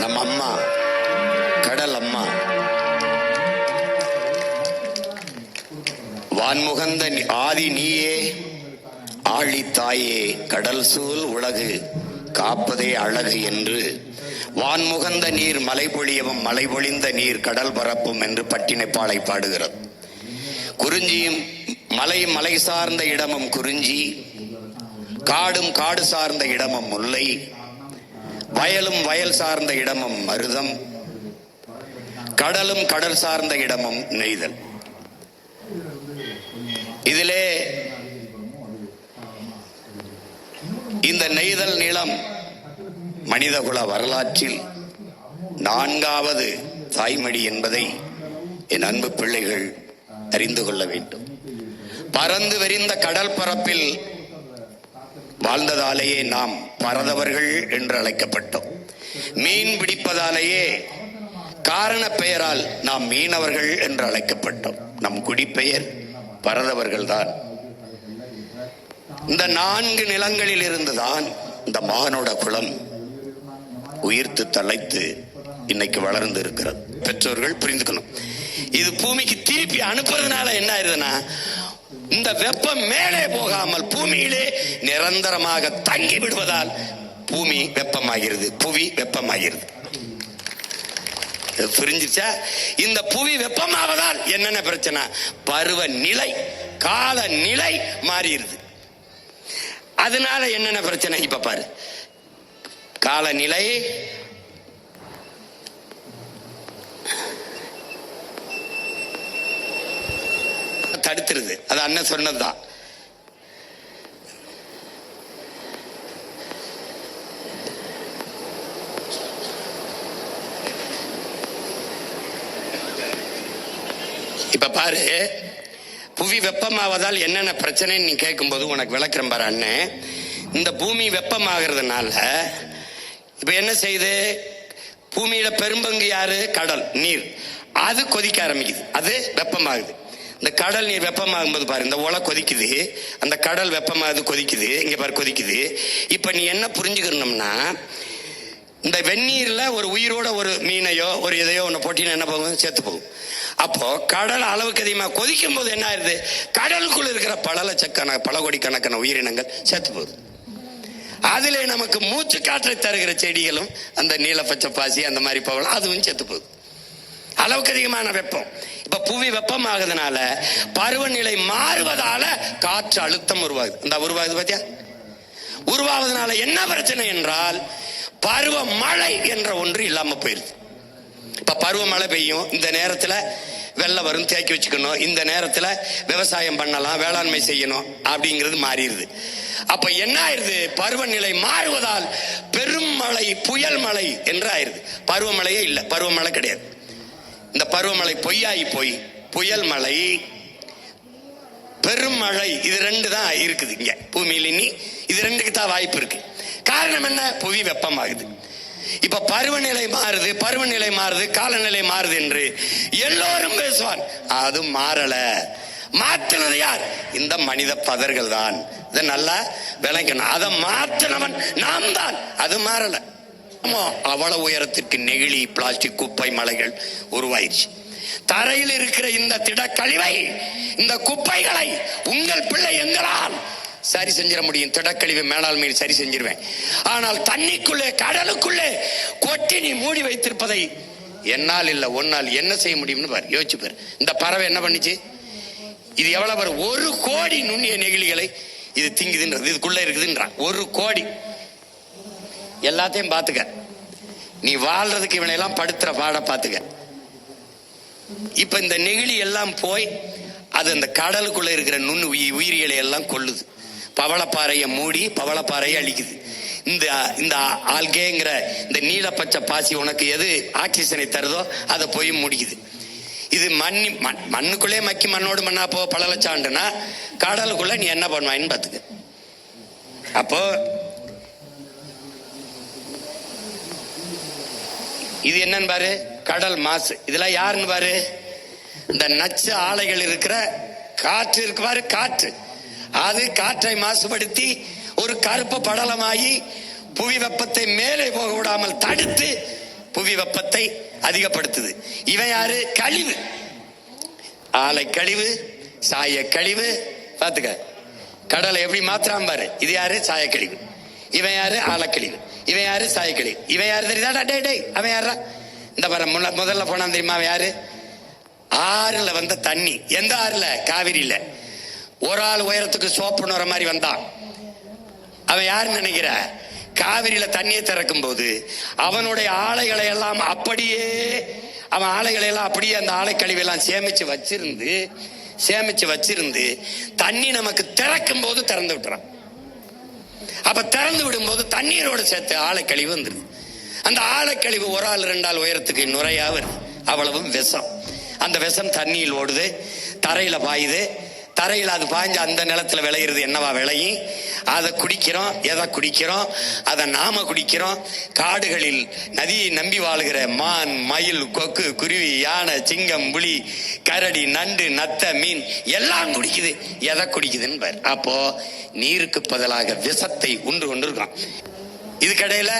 நம்ம அம்மா கடல் அம்மா வான்முகந்த ஆதி நீயே ஆழி தாயே கடல் சூழ் உலகு காப்பதே அழகு என்று. வான்முகந்த நீர் மலை பொழியவும் மலை பொழிந்த நீர் கடல் பரப்பும் என்று பட்டினைப்பாலை பாடுகிறது. குறிஞ்சியும் மலை மலை சார்ந்த இடமும் குறிஞ்சி காடும் காடு சார்ந்த இடமும் முல்லை. வயலும் வயல் சார்ந்த இடமும் மருதம் கடலும் கடல் சார்ந்த இடமும் நெய்தல். இதிலே இந்த நெய்தல் நிலம் மனிதகுல வரலாற்றில் நான்காவது தாய்மடி என்பதை என் அன்பு பிள்ளைகள் அறிந்து கொள்ள வேண்டும். பறந்து விரிந்த கடல் பரப்பில் வாழ்ந்ததாலேயே நாம் பரதவர்கள் என்று அழைக்கப்பட்டோம். மீன் பிடிப்பதாலேயே காரண பெயரால் நாம் மீனவர்கள் என்று அழைக்கப்பட்டோம். நம் குடிப்பெயர் பரதவர்கள் தான். இந்த நான்கு நிலங்களில் இருந்துதான் இந்த மானோட குலம் உயிர்த்து தலைத்து இன்னைக்கு வளர்ந்து இருக்கிறது பெற்றோர்கள் புரிந்துக்கணும். இது பூமிக்கு திருப்பி அனுப்புறதுனால என்ன ஆயிருதுன்னா இந்த வெப்பம் மேலே போகாமல் பூமியிலே நிரந்தரமாக தங்கி விடுவதால் பூமி வெப்பமாகிறது புவி வெப்பமாகிறது. புரிஞ்சிச்சா இந்த புவி வெப்பமாவதால் என்னென்ன பிரச்சனை? பருவ நிலை கால நிலை மாறிடுது. அதனால என்னென்ன பிரச்சனை? இப்ப பாரு. காலநிலை தடுத்துருது. அது அண்ணன் சொன்னதுதான். இப்ப பாரு புவி வெப்பமாவதால் என்னென்ன பிரச்சனைன்னு நீ கேட்கும்போது உனக்கு விளக்குறேன் பாரு அண்ணன் இந்த பூமி வெப்பமாகிறதுனால இப்ப என்ன செய்யுது? பூமியில பெரும்பங்கு யாரு? கடல் நீர். அது கொதிக்க ஆரம்பிக்குது. அது வெப்பமாகுது. இந்த கடல் நீர் வெப்பமாகும் போது பாரு இந்த உலை கொதிக்குது. அந்த கடல் வெப்பமாகுது கொதிக்குது. இங்கே பாரு கொதிக்குது. இப்போ நீ என்ன புரிஞ்சுக்கணும்னா இந்த வெந்நீரில் ஒரு உயிரோட ஒரு மீனையோ ஒரு இதையோ ஒன்று போட்டினா என்ன போகும்? சேர்த்து போகும். அப்போ கடல் அளவுக்கு அதிகமாக கொதிக்கும் போது என்ன ஆயிருது கடலுக்குள் இருக்கிற பல லட்சக்கண பல கோடிக்கணக்கான உயிரினங்கள் சேர்த்து போகுது. அதில் நமக்கு மூச்சு காற்றை தருகிற செடிகளும் அந்த நீலப்பச்சை பாசி அந்த மாதிரி பவளம் அதுவும் சேர்த்து போகுது. அளவுக்கு அதிகமான வெப்பம். புவி வெப்பமாகுதுனால பருவநிலை மாறுவதால காற்று அழுத்தம் உருவாகுது. அந்த உருவாகுது பாத்தியா? உருவாவதனால என்ன பிரச்சனை என்றால் பருவ மழை என்ற ஒன்று இல்லாம போயிருது. இப்ப பருவமழை பெய்யும். இந்த நேரத்துல வெள்ளம் வரும் தேக்கி வச்சுக்கணும். இந்த நேரத்துல விவசாயம் பண்ணலாம் வேளாண்மை செய்யணும் அப்படிங்கிறது மாறிடுது. அப்ப என்ன ஆயிருது? பருவநிலை மாறுவதால் பெரும் மழை புயல் மழை என்று ஆயிருது. பருவமழையே இல்லை. பருவமழை கிடையாது. இந்த பருவமழை பொய்யாகி போய் புயல் மழை பெருமழை இது ரெண்டு தான் இருக்குது இங்க. பூமியில் இனி இது ரெண்டுக்கு தான் வாய்ப்பு இருக்கு. காரணம் என்ன? புவி வெப்பமாகுது. இப்ப பருவநிலை மாறுது பருவநிலை மாறுது காலநிலை மாறுது என்று எல்லோரும் பேசுவான் அது மாறல. மாற்றினது யார்? இந்த மனித பதர்கள் தான் இதை நல்லா விளங்கணும். அதை மாற்றினவன் நாம் தான் அது மாறலை. அவ்வளவு உயரத்திற்கு நெகிழி பிளாஸ்டிக் குப்பை மலைகள் உருவாயிருச்சு. தரையில் இருக்கிற இந்த திடக்கழிவை இந்த குப்பைகளை உங்கள் பிள்ளை எங்களால் சரி செஞ்சிட முடியும். திடக்கழிவு மேலாண்மையில் சரி செஞ்சிருவேன். ஆனால் தண்ணிக்குள்ளே கடலுக்குள்ளே கொட்டி நீ மூடி வைத்திருப்பதை என்னால் இல்லை ஒன்னால் என்ன செய்ய முடியும்னு பாரு யோசிச்சு பாரு. இந்த பறவை என்ன பண்ணுச்சு? இது எவ்வளவு பாரு ஒரு கோடி நுண்ணிய நெகிழிகளை இது திங்குதுன்றது இதுக்குள்ள இருக்குதுன்றான். ஒரு கோடி. எல்லாத்தையும் பார்த்துக்க. நீ வாழ்றதுக்கு இவனை எல்லாம் படுத்துற பாட பார்த்துக்க. இப்ப இந்த நெகிழி எல்லாம் போய் அது அந்த கடலுக்குள்ள இருக்கிற நுண்ணு உயி- உயிரிகளை எல்லாம் கொள்ளுது பவளப்பாறையை மூடி பவளப்பாறையை அழிக்குது. இந்த இந்த ஆல்கேங்கிற இந்த நீலப்பச்சை பாசி உனக்கு எது ஆக்சிஜனை தருதோ அதை போய் முடிக்குது. இது மண்ணி மண் மண்ணுக்குள்ளே மக்கி மண்ணோடு மண்ணா போ பல லட்சம் ஆண்டுனா கடலுக்குள்ள நீ என்ன பண்ணுவாயின்னு பார்த்துக்க. அப்போ இது என்னன்னு பாரு? கடல் மாசு. இதெல்லாம் யாருன்னு பாரு? இந்த நச்சு ஆலைகள் இருக்கிற காற்று இருக்கு பாரு காற்று. அது காற்றை மாசுபடுத்தி ஒரு கருப்பு படலமாகி புவி வெப்பத்தை மேலே போக விடாமல் தடுத்து புவி வெப்பத்தை அதிகப்படுத்துது. இவை யாரு? கழிவு. ஆலை கழிவு சாய கழிவு. பாத்துக்க கடலை எப்படி மாத்திராம பாரு? இது யாரு? சாய கழிவு. இவன் யாரு? ஆலக்கழிவு இவன் யாரு? சாய இவன் யாரு தெரியுதாடா டே டே அவன் யாரா இந்த பாரு முன்ன- முதல்ல போனான் தெரியுமா? அவன் யாரு? ஆறுல வந்த தண்ணி. எந்த ஆறுல? காவிரியில. ஒரு ஆள் உயரத்துக்கு சோப்புன்னு வர மாதிரி வந்தான். அவன் யாருன்னு நினைக்கிற? காவிரியில தண்ணியை திறக்கும் போது அவனுடைய ஆலைகளை எல்லாம் அப்படியே அவன் ஆலைகளை எல்லாம் அப்படியே அந்த ஆலை கழிவெல்லாம் சேமிச்சு வச்சிருந்து சேமிச்சு வச்சிருந்து தண்ணி நமக்கு திறக்கும் போது திறந்து விட்டுறான். அப்ப திறந்து விடும்போது தண்ணீரோட சேர்த்து ஆலைக்கழிவு வந்துருது அந்த ஆலைக்கழிவு ஒரு ஆள் ரெண்டு ஆள் உயரத்துக்கு நுரையா வருது. அவ்வளவும் விஷம். அந்த விஷம் தண்ணியில் ஓடுது தரையில பாயுது தரையில் அது பாய்ஞ்சு அந்த நிலத்துல விளையிறது என்னவா விளையும்? அதை குடிக்கிறோம். எதை குடிக்கிறோம்? அதை நாம குடிக்கிறோம். காடுகளில் நதியை நம்பி வாழுகிற மான் மயில் கொக்கு குருவி யானை சிங்கம் புலி கரடி நண்டு நத்த மீன் எல்லாம் குடிக்குது. எதை குடிக்குதுன்னு பாரு. அப்போ நீருக்கு பதிலாக விஷத்தை உண்டு கொண்டிருக்கோம். இதுக்கடையில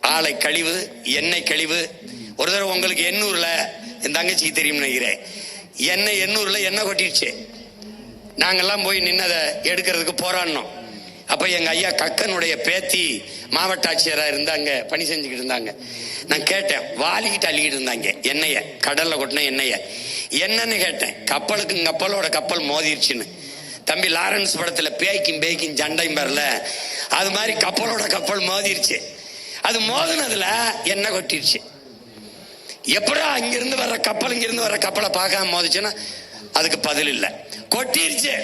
ஆலை கழிவு எண்ணெய் கழிவு. ஒரு தடவை உங்களுக்கு எண்ணூரில் என் தங்கச்சிக்கு தெரியும் நினைக்கிறேன். எண்ணெய் எண்ணூரில் எண்ணெய் கொட்டிடுச்சு. நாங்கள்லாம் போய் நின்னதை எடுக்கிறதுக்கு போராடினோம். அப்போ எங்கள் ஐயா கக்கனுடைய பேத்தி மாவட்ட ஆட்சியராக இருந்தாங்க பணி செஞ்சுக்கிட்டு இருந்தாங்க. நான் கேட்டேன் வாலிக்கிட்டு அள்ளிக்கிட்டு இருந்தாங்க எண்ணெயை கடலில் கொட்டின எண்ணெயை. என்னன்னு கேட்டேன் கப்பலுக்கு கப்பலோட கப்பல் மோதிருச்சுன்னு. தம்பி லாரன்ஸ் படத்தில் பேய்க்கும் பேய்க்கும் ஜண்டையும் வரல அது மாதிரி கப்பலோட கப்பல் மோதிருச்சு. அது மோதினதில் எண்ணெய் கொட்டிருச்சு எப்படா இங்கிருந்து வர்ற கப்பல் இங்கிருந்து வர்ற கப்பலை பார்க்காம மோதிச்சுன்னா அதுக்கு பதில் இல்லை. கொட்டிருச்சு.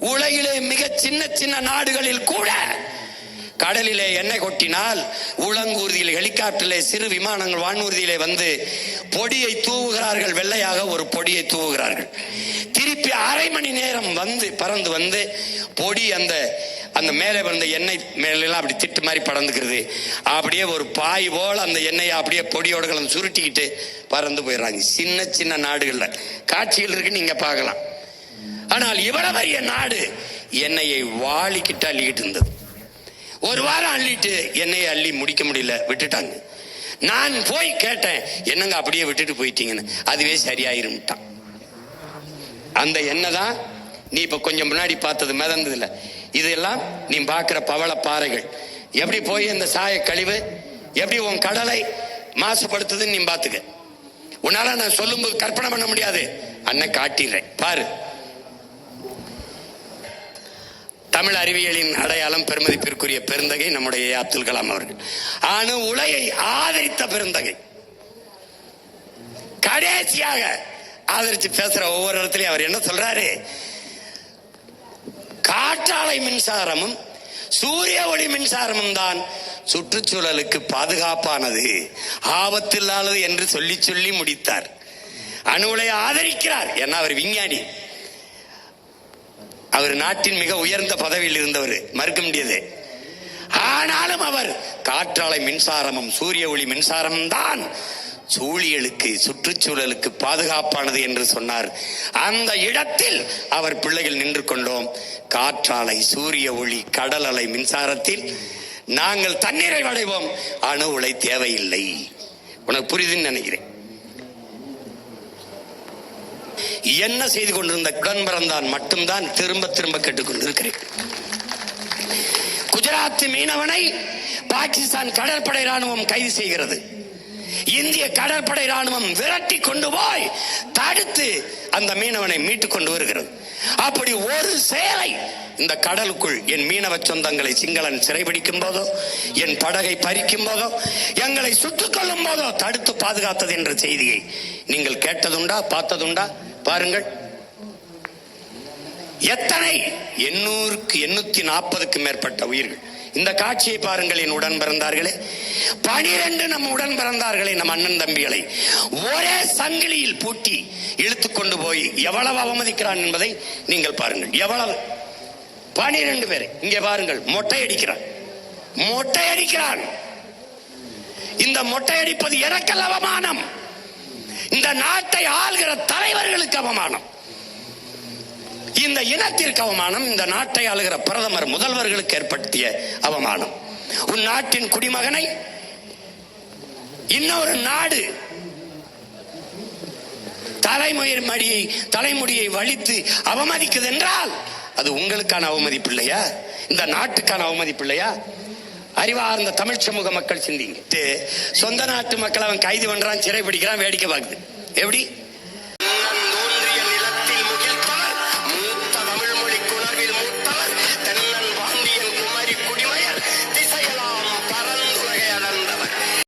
உலகிலே மிக சின்ன சின்ன நாடுகளில் கூட கடலிலே எண்ணெய் கொட்டினால் உளங்கூர்தியில் ஹெலிகாப்டரிலே சிறு விமானங்கள் வானூர்தியிலே வந்து பொடியை தூவுகிறார்கள். வெள்ளையாக ஒரு பொடியை தூவுகிறார்கள். திருப்பி அரை மணி நேரம் வந்து பறந்து வந்து பொடி அந்த அந்த மேலே வந்த எண்ணெய் மேலெல்லாம் அப்படி திட்டு மாதிரி பறந்துக்கிறது அப்படியே ஒரு பாய் போல் அந்த எண்ணெயை அப்படியே பொடியோட கலந்து சுருட்டிக்கிட்டு பறந்து போயிடுறாங்க. சின்ன சின்ன நாடுகளில். காட்சிகள் இருக்கு நீங்கள் பார்க்கலாம். ஆனால் இவ்வளவு பெரிய நாடு எண்ணெயை வாளிக்கிட்டு அள்ளிக்கிட்டு இருந்தது. ஒரு வாரம் அள்ளிட்டு எண்ணெயை அள்ளி முடிக்க முடியல விட்டுட்டாங்க. நான் போய் கேட்டேன் என்னங்க அப்படியே விட்டுட்டு போயிட்டீங்கன்னு. அதுவே சரியாயிரும்ட்டான். அந்த எண்ணெய் தான் நீ இப்போ கொஞ்சம் முன்னாடி பார்த்தது மிதந்ததுல. இதெல்லாம் நீ பார்க்குற பவள பாறைகள். எப்படி போய் இந்த சாய கழிவு எப்படி உன் கடலை மாசுபடுத்துதுன்னு நீ பார்த்துக்க. உன்னால நான் சொல்லும்போது கற்பனை பண்ண முடியாது. அண்ணன் காட்டிடுறேன். பாரு. தமிழ் அறிவியலின் அடையாளம் பெருமதிப்பிற்குரிய பெருந்தகை நம்முடைய அப்துல் கலாம் அவர்கள். அணு உலையை ஆதரித்த பெருந்தகை. கடைசியாக ஆதரிச்சு பேசுற ஒவ்வொரு இடத்துலயும் அவர் என்ன சொல்றாரு? காற்றாலை மின்சாரமும் சூரிய ஒளி மின்சாரமும் தான் சுற்றுச்சூழலுக்கு பாதுகாப்பானது. ஆபத்தில்லாதது என்று சொல்லி சொல்லி முடித்தார். அணு ஆதரிக்கிறார் ஏன்னா அவர் விஞ்ஞானி. அவர் நாட்டின் மிக உயர்ந்த பதவியில் இருந்தவர் மறுக்க முடியாது ஆனாலும் அவர் காற்றாலை மின்சாரமும் சூரிய ஒளி மின்சாரமும் தான் சூழியலுக்கு சுற்றுச்சூழலுக்கு பாதுகாப்பானது என்று சொன்னார். அந்த இடத்தில் அவர் பிள்ளைகள் நின்று கொண்டோம். காற்றாலை சூரிய ஒளி கடல் அலை மின்சாரத்தில் நாங்கள் தண்ணீரை அடைவோம் அணு உலை தேவையில்லை. உனக்கு புரிதுன்னு நினைக்கிறேன். என்ன செய்து கொண்டிருந்த உடன் மட்டும்தான் திரும்ப திரும்ப கேட்டுக்கொண்டிருக்கிறேன். குஜராத் மீனவனை பாகிஸ்தான் கடற்படை ராணுவம் கைது செய்கிறது. இந்திய கடற்படை ராணுவம் விரட்டி கொண்டு போய் தடுத்து அந்த மீனவனை மீட்டு கொண்டு வருகிறது. அப்படி ஒரு செயலை இந்த கடலுக்குள் என் மீனவ சொந்தங்களை சிங்களன் சிறைபிடிக்கும் போதோ என் படகை பறிக்கும் போதோ எங்களை சுட்டுக் கொள்ளும் போதோ தடுத்து பாதுகாத்தது என்ற செய்தியை நீங்கள் கேட்டதுண்டா பார்த்ததுண்டா? பாருங்கள். எத்தனை? எண்ணூறுக்கு எண்ணூத்தி நாற்பதுக்கு மேற்பட்ட உயிர்கள். இந்த காட்சியை பாருங்கள் என் உடன் பிறந்தார்களே. பனிரெண்டு நம் உடன் பிறந்தார்களே நம் அண்ணன் தம்பிகளை. ஒரே சங்கிலியில் பூட்டி இழுத்து கொண்டு போய் எவ்வளவு அவமதிக்கிறான் என்பதை நீங்கள் பாருங்கள். எவ்வளவு? பனிரெண்டு பேரை. இங்கே பாருங்கள் மொட்டை அடிக்கிறான். மொட்டை அடிக்கிறான். இந்த மொட்டை அடிப்பது எனக்கல்ல அவமானம். இந்த நாட்டை ஆள்கிற தலைவர்களுக்கு அவமானம். இந்த இனத்திற்கு அவமானம் இந்த நாட்டை ஆளுகிற பிரதமர் முதல்வர்களுக்கு ஏற்படுத்திய அவமானம். உன் நாட்டின் குடிமகனை இன்னொரு நாடு தலைமுயிர் மடியை தலைமுடியை வலித்து அவமதிக்குது என்றால் அது உங்களுக்கான அவமதிப்பு இல்லையா? இந்த நாட்டுக்கான அவமதிப்பு இல்லையா? அறிவார்ந்த தமிழ் சமூக மக்கள் சிந்திங்க சொந்த நாட்டு மக்கள் அவன் கைது பண்றான் சிறை பிடிக்கிறான் வேடிக்கை பார்க்குது. எப்படி?